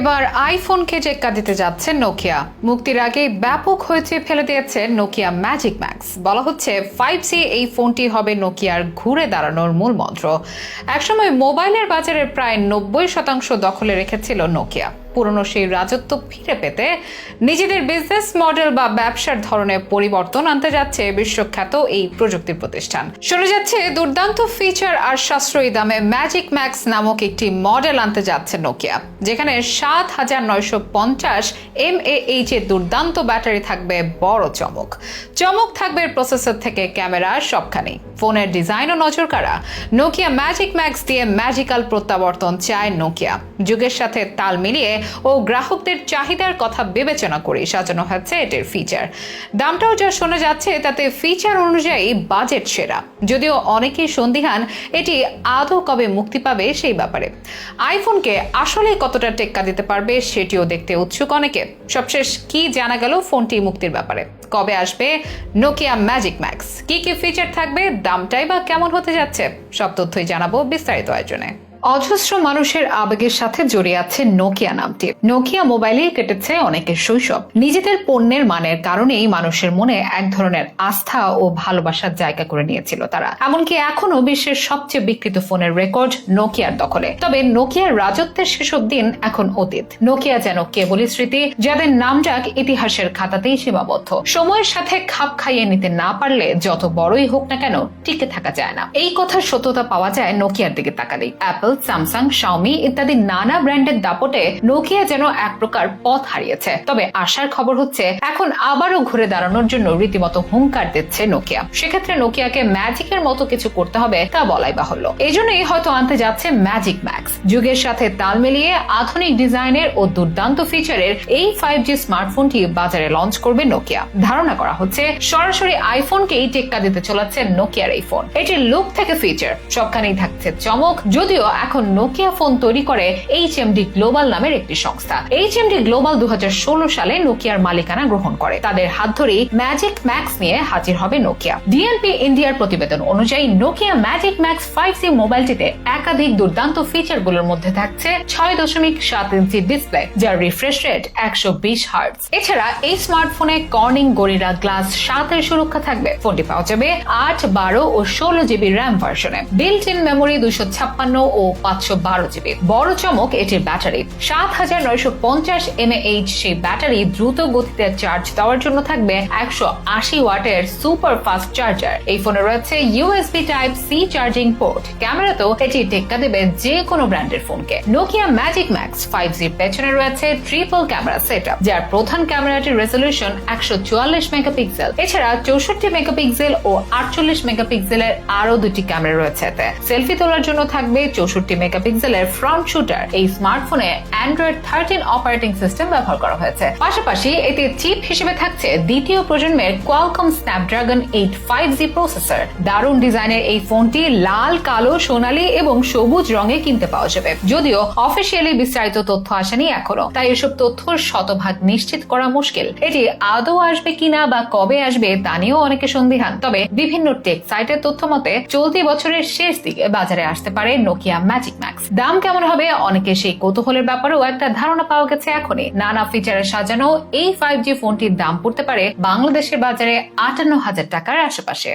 এবার আইফোনকে চেক্কা দিতে যাচ্ছে নোকিয়া মুক্তির আগে ব্যাপক হয়েছে ফেলে দিয়েছে নোকিয়া ম্যাজিক ম্যাক্স বলা হচ্ছে ফাইভ সি এই ফোনটি হবে নোকিয়ার ঘুরে দাঁড়ানোর মূল মন্ত্র। একসময় মোবাইলের বাজারের প্রায় নব্বই শতাংশ দখলে রেখেছিল নোকিয়া পুরনো সেই রাজত্ব ফিরে পেতে নিজেদের বিজনেস মডেল বা ব্যবসার ধরনের পরিবর্তন আনতে যাচ্ছে বিশ্বখ্যাত এই প্রযুক্তি প্রতিষ্ঠান। শোনা যাচ্ছে, দুর্দান্ত ফিচার আর সাশ্রয়ী দামে ম্যাজিক ম্যাক্স নামক একটি মডেল আনতে যাচ্ছে নোকিয়া যেখানে সাত হাজার নয়শো পঞ্চাশ এম এইচ এর দুর্দান্ত ব্যাটারি থাকবে বড় চমক। চমক থাকবে প্রসেসর থেকে ক্যামেরা সবখানে। ফোনের ডিজাইনও নজর কাড়া। নোকিয়া ম্যাজিক ম্যাক্স দিয়ে ম্যাজিক্যাল প্রত্যাবর্তন চায় নোকিয়া যুগের সাথে তাল মিলিয়ে ও গ্রাহকদের চাহিদার কথা বিবেচনা করে সাজানো হয়েছে এটির ফিচার দামটাও যা শোনা যাচ্ছে, তাতে ফিচার অনুযায়ী বাজেট সেরা। যদিও অনেকেই সন্দিহান, এটি আদৌ কবে মুক্তি পাবে সেই ব্যাপারে। আইফোনকে আসলে কতটা টেক্কা দিতে পারবে সেটিও দেখতে উৎসুক অনেকে। সবশেষ, কি জানা গেল ফোনটি মুক্তির ব্যাপারে? কবে আসবে নোকিয়া ম্যাজিক ম্যাক্স কি কি ফিচার থাকবে, দামটাই বা কেমন হতে যাচ্ছে? সব তথ্যই জানাব বিস্তারিত আয়োজনে। অজস্র মানুষের আবেগের সাথে জড়িয়ে আছে নোকিয়া নামটি। নোকিয়া মোবাইলে কেটেছে অনেকের শৈশব। নিজেদের পণ্যের মানের কারণেই মানুষের মনে এক ধরনের আস্থা ও ভালোবাসার জায়গা করে নিয়েছিল তারা। এমনকি এখনও বিশ্বের সবচেয়ে বিক্রিত ফোনের রেকর্ড নোকিয়ার দখলে। তবে নোকিয়ার রাজত্বের সেসব দিন এখন অতীত। নোকিয়া যেন কেবলই স্মৃতি, যাদের নামডাক ইতিহাসের খাতাতেই সীমাবদ্ধ। সময়ের সাথে খাপ খাইয়ে নিতে না পারলে যত বড়ই হোক না কেন, টিকে থাকা যায় না। এই কথার সত্যতা পাওয়া যায় নোকিয়ার দিকে তাকালেই। অ্যাপল স্যামসাং শাওমি ইত্যাদি নানা ব্র্যান্ডের দাপটে নোকিয়া যেন এক প্রকার পথ হারিয়েছে। তবে আশার খবর হচ্ছে, এখন আবারও ঘুরে দাঁড়ানোর জন্য রীতিমতো হুঙ্কার দিচ্ছে নোকিয়া সেক্ষেত্রে নোকিয়াকে ম্যাজিকের মতো কিছু করতে হবে তা বলাই বাহুল্য। এই জন্যই হয়তো আনতে যাচ্ছে ম্যাজিক ম্যাক্স যুগের সাথে তাল মিলিয়ে আধুনিক ডিজাইনের ও দুর্দান্ত ফিচারের এই ফাইভ জি স্মার্টফোনটি বাজারে লঞ্চ করবে নোকিয়া ধারণা করা হচ্ছে, সরাসরি আইফোনকেই টেক্কা দিতে চলেছে নোকিয়ার এই ফোন এটির লুক থেকে ফিচার সবখানেই থাকছে চমক, যদিও এখন নোকিয়া ফোন তৈরি করে এইচ এমডি গ্লোবাল নামের একটি সংস্থা। এইচ এমডি গ্লোবাল দু সালে নোকিয়ার মালিকানা গ্রহণ করে। তাদের হাত ধরেই ম্যাজিক ম্যাক্স নিয়ে হাজির হবে নোকিয়া ডিএনপি ইন্ডিয়ার প্রতিবেদন অনুযায়ী Nokia magic max five C মোবাইলটিতে একাধিক দুর্দান্ত ফিচারগুলোর মধ্যে থাকছে ছয় দশমিক সাত ইঞ্চি ডিসপ্লে যার রিফ্রেশ রেট একশো বিশ হার্টস এছাড়া এই স্মার্টফোনে কর্নিং গরিরা গ্লাস সাতের সুরক্ষা থাকবে। ফোনটি পাওয়া যাবে আট, বারো ও ষোলো জিবি র্যাম ভার্সনে বিল্ট ইন মেমোরি দুশো ছাপ্পান্ন ও পাঁচশো বারো জিবি। বড় চমক এটির ব্যাটারি। সাত হাজার নয়শো পঞ্চাশ এমএএইচ সেই ব্যাটারি দ্রুত গতিতে চার্জ দেওয়ার জন্য থাকবে একশো আশি ওয়াটের সুপার ফাস্ট চার্জার। এই ফোনে রয়েছে USB type C charging port ক্যামেরাতেও এটি টেক্কা দেবে যে কোনো ব্র্যান্ডের ফোনকে। নোকিয়া ম্যাজিক ম্যাক্স ফাইভ জির পেছনে রয়েছে ট্রিপল ক্যামেরা সেট যার প্রধান ক্যামেরাটির রেজলিউশন একশো চুয়াল্লিশ মেগাপিক্সেল এছাড়া চৌষট্টি মেগাপিক্সেল ও আটচল্লিশ মেগাপিক্সেলের আরও দুটি ক্যামেরা রয়েছে এতে। সেলফি তোলার জন্য থাকবে চৌষট্টি মেগাপিক্সেলের ফ্রন্ট শুটার এই স্মার্টফোনে অ্যান্ড্রয়েড থার্টিন অপারেটিং সিস্টেম ব্যবহার করা হয়েছে। পাশাপাশি এতে চিপ হিসেবে থাকছে দ্বিতীয় প্রজন্মের Qualcomm Snapdragon eight five G processor দারুণ ডিজাইনের এই ফোনটি লাল, কালো, সোনালী এবং সবুজ রঙে কিনতে পাওয়া যাবে। যদিও অফিসিয়ালি বিস্তারিত তথ্য আসেনি এখনও, তাই এসব তথ্য শতভাগ নিশ্চিত করা মুশকিল। এটি আদৌ আসবে কিনা বা কবে আসবে তা নিয়েও অনেকে সন্দিহান। তবে বিভিন্ন টেক সাইটের তথ্য মতে চলতি বছরের শেষ দিকে বাজারে আসতে পারে নোকিয়া ম্যাজিক ম্যাক্স দাম কেমন হবে? অনেকে সেই কৌতূহলের ব্যাপারেও একটা ধারণা পাওয়া গেছে এখনই। নানা ফিচারে সাজানো এই ফাইভ জি ফোনটির দাম পড়তে পারে বাংলাদেশের বাজারে আটান্ন হাজার টাকার আশেপাশে।